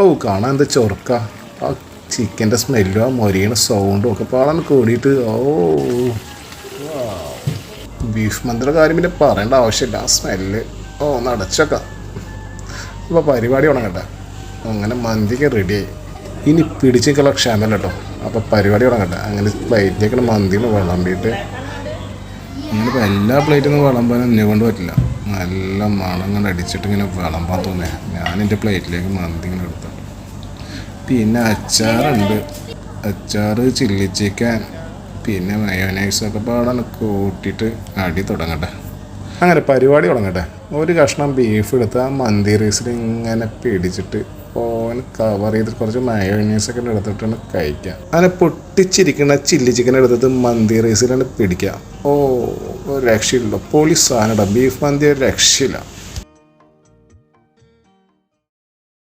ഔ കാണാൻ എന്താ ചൊറുക്ക? ആ ചിക്കന്റെ സ്മെല്ലും ആ മൊരിയണ സൗണ്ടും ഒക്കെ പാടാൻ കൂടിയിട്ട് ഓ ബീഫ് മന്തിയുടെ കാര്യം പിന്നെ പറയേണ്ട ആവശ്യമില്ല. ആ സ്മെല്ല്. ഓ ഒന്ന് അപ്പോൾ പരിപാടി തുടങ്ങട്ടെ. അങ്ങനെ മന്തിക്ക് റെഡിയായി ഇനി പിടിച്ചിട്ടുള്ള കേട്ടോ. അപ്പോൾ പരിപാടി തുടങ്ങട്ടെ. അങ്ങനെ പ്ലേറ്റിലേക്ക് മന്തിന്ന് വിളമ്പിയിട്ട് നമ്മളിപ്പോൾ എല്ലാ പ്ലേറ്റും വിളമ്പാൻ എന്നെ കൊണ്ട് പറ്റില്ല. നല്ല മണം അടിച്ചിട്ട് ഇങ്ങനെ വിളമ്പാൻ തോന്നേ ഞാൻ എന്റെ പ്ലേറ്റിലേക്ക് മന്തി ഇങ്ങനെ എടുത്തു. പിന്നെ അച്ചാറുണ്ട്. അച്ചാറ് ചില്ലി ചിക്കൻ പിന്നെ മയോനൈസൊക്കെ പാടാൻ കൂട്ടിയിട്ട് അടി തുടങ്ങട്ടെ. അങ്ങനെ പരിപാടി തുടങ്ങട്ടെ. ഒരു കഷ്ണം ബീഫ് എടുത്ത് ആ മന്തി റൈസിൽ ഇങ്ങനെ പിടിച്ചിട്ട് ഓൻ കവർ ചെയ്ത് കുറച്ച് മയോനൈസൊക്കെ എടുത്തിട്ടാണ് കഴിക്കുക അങ്ങനെ പൊട്ടിച്ചിരിക്കുന്ന ചില്ലി ചിക്കൻ എടുത്തിട്ട് മന്തി റൈസിലാണ് പിടിക്കുക ഓ രക്ഷയില്ല പൊളി സാധനം ബീഫ് മന്തി ഒരു രക്ഷയില്ല.